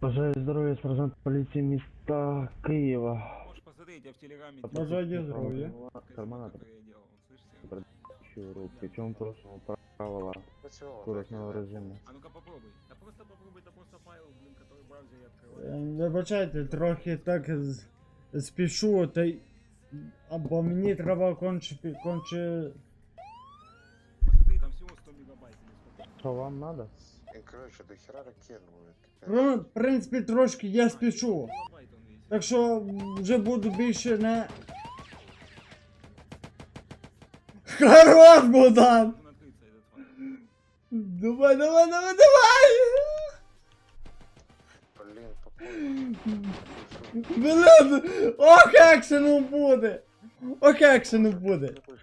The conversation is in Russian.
Бажаю здоров'я, сержант поліції міста Києва. Можешь посмотреть, я в телеграме... Бажаю здоров'я. Терминатор. который я делал, слышите? Щуру, причому прошлого правила скоростного режиму. А ну-ка попробуй. Да просто попробуй, это просто файл, блин, который в браузере открывается. Е, Вибачайте, трохи так з- спішу, та й. Або мені треба конче. конче... Посмотри, там всего 100 мегабайт или сколько. Що вам надо? И, короче, до хера ракет. Ну, в принципі, трошки я спішу. Так що вже буду більше не. Хорош, Богдан! Файл. Давай, давай, давай, давай! Блин, попозже. Блин! Ох, екшену буде! Ох, екшену буде! Такой